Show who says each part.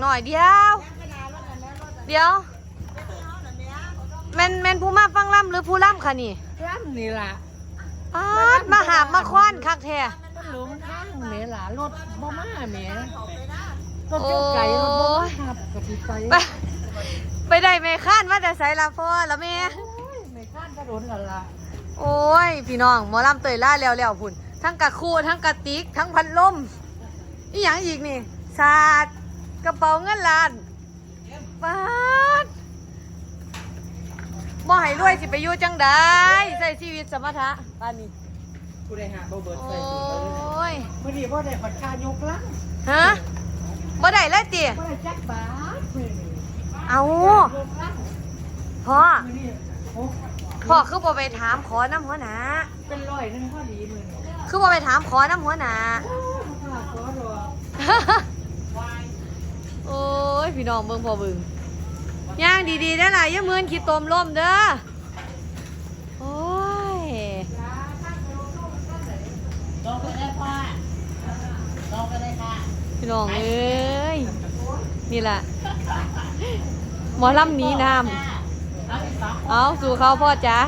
Speaker 1: หน่อยเดียว เดี๋ยวแม่นแม่นผู้มาฟังล่ำหรือผู้ล่ำคะนี่
Speaker 2: ร่ำนี่ล่ะ
Speaker 1: ปาดมาหาบมาคว้านคักแท้
Speaker 2: มันหลงทางแหม่ล่ะรถบ่มาแหม่รถเจ้าไก่รถบ่มาขับกะสิไป
Speaker 1: ไป ไปได้แม่ข้านว่าแต่ใส่ละพ่อละแม่
Speaker 2: โอ้ยไม่ข้านกระโดดละล่ะ
Speaker 1: โอ้ย พี่น้องหมอลำเตยล่าแล้วแล้วพุ่น ทั้งกระคูทั้งกระติกทั้งพัดลม อีหยังอีกนี่ศาสตร์ กระเป๋าเงินล้านปาดบ่ให้รวยสิไปอยู่จังได้ใส่ชีวิตสมถะปานนี้
Speaker 2: ผู้ใดหาบ่เบิด
Speaker 1: โอ
Speaker 2: ใส่ถุงเลย้
Speaker 1: ย
Speaker 2: มื้อนี้บ่ได้ขอดคายกลัง
Speaker 1: ฮะบ่ได้เลยติ
Speaker 2: บ่ได้จักบาทมื้อนี้
Speaker 1: เอา
Speaker 2: ยกลัง
Speaker 1: พ่อ
Speaker 2: มื้อนี้โอ้
Speaker 1: พ่อคือบ่ไปถามขอน้ำหัวหน้า
Speaker 2: เป็นร้อยหนึงพอดีมื้อนี้
Speaker 1: คือบ่ไปถามขอน้ำหัวหน้า
Speaker 2: โอ้ยบ่กล้าขอดอก
Speaker 1: โอ้ย พี่น้องเบิ่งพอบิ่งย่างดีๆได้ล่ะอย่ามือนขี้ตมล่มเด้อโอ้ย
Speaker 2: ลองไปได้พ่อลองไปได้ค่ะ
Speaker 1: พี่น้องเอ้ยนี่แหละหมอลำหนี้น้ำ
Speaker 2: เอาสู่
Speaker 1: เขาพ่อจ๋า